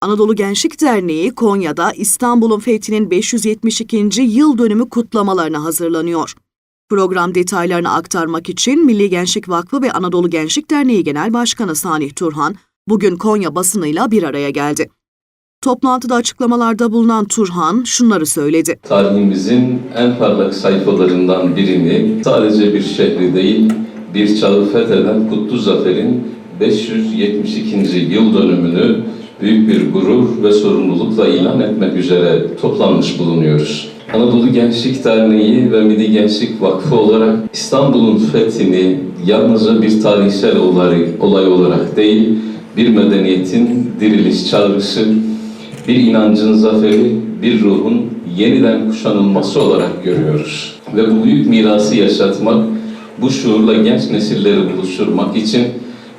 Anadolu Gençlik Derneği Konya'da İstanbul'un fethinin 572. yıl dönümü kutlamalarına hazırlanıyor. Program detaylarını aktarmak için Milli Gençlik Vakfı ve Anadolu Gençlik Derneği Genel Başkanı Sanih Turhan bugün Konya basınıyla bir araya geldi. Toplantıda açıklamalarda bulunan Turhan şunları söyledi. Tarihimizin en parlak sayfalarından birini sadece bir şehri değil, bir çağı fetheden Kutlu Zafer'in 572. yıl dönümünü büyük bir gurur ve sorumlulukla ilan etmek üzere toplanmış bulunuyoruz. Anadolu Gençlik Derneği ve Milli Gençlik Vakfı olarak İstanbul'un fethini yalnızca bir tarihsel olay, olay olarak değil, bir medeniyetin diriliş çağrısı, bir inancın zaferi, bir ruhun yeniden kuşanılması olarak görüyoruz. Ve bu büyük mirası yaşatmak, bu şuurla genç nesilleri buluşturmak için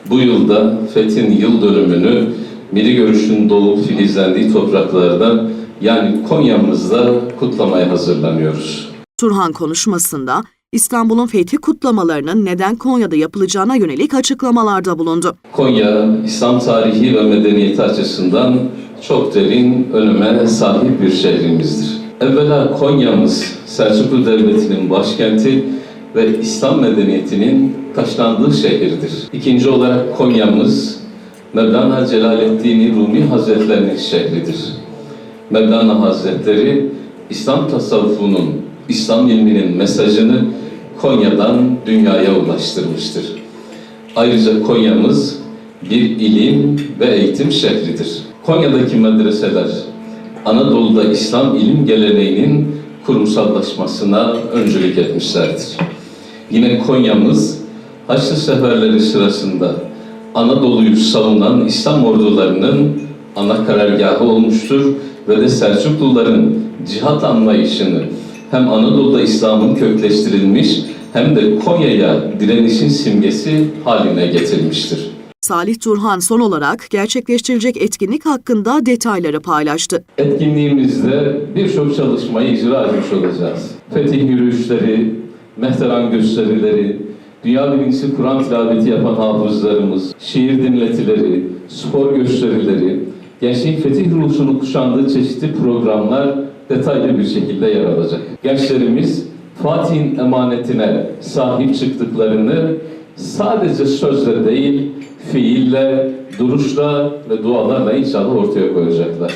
bu yılda Fethin yıl dönümünü milli görüşün doğup filizlendiği topraklarda yani Konya'mızda kutlamaya hazırlanıyoruz. Turhan konuşmasında İstanbul'un fethi kutlamalarının neden Konya'da yapılacağına yönelik açıklamalarda bulundu. Konya, İslam tarihi ve medeniyeti açısından çok derin öneme sahip bir şehrimizdir. Evvela Konya'mız Selçuklu Devleti'nin başkenti ve İslam medeniyetinin taşlandığı şehirdir. İkinci olarak Konya'mız Mevlana Celaleddin Rumi Hazretlerinin şehridir. Mevlana Hazretleri İslam tasavvufunun, İslam ilminin mesajını Konya'dan dünyaya ulaştırmıştır. Ayrıca Konya'mız bir ilim ve eğitim şehridir. Konya'daki medreseler Anadolu'da İslam ilim geleneğinin kurumsallaşmasına öncülük etmişlerdir. Yine Konya'mız Haçlı seferleri sırasında Anadolu'yu savunan İslam ordularının ana karargahı olmuştur ve de Selçukluların cihat anlayışını hem Anadolu'da İslam'ın kökleştirilmiş hem de Konya'ya direnişin simgesi haline getirmiştir. Salih Turhan son olarak gerçekleştirilecek etkinlik hakkında detayları paylaştı. Etkinliğimizde birçok çalışmayı icra etmiş olacağız. Fetih yürüyüşleri, mehteran gösterileri, dünya birincisi Kur'an tilaveti yapan hafızlarımız, şiir dinletileri, spor gösterileri, gençlik fetih ruhunu kuşandığı çeşitli programlar detaylı bir şekilde yer alacak. Gençlerimiz Fatih'in emanetine sahip çıktıklarını sadece sözle değil, fiille, duruşla ve dualarla inşallah ortaya koyacaklar.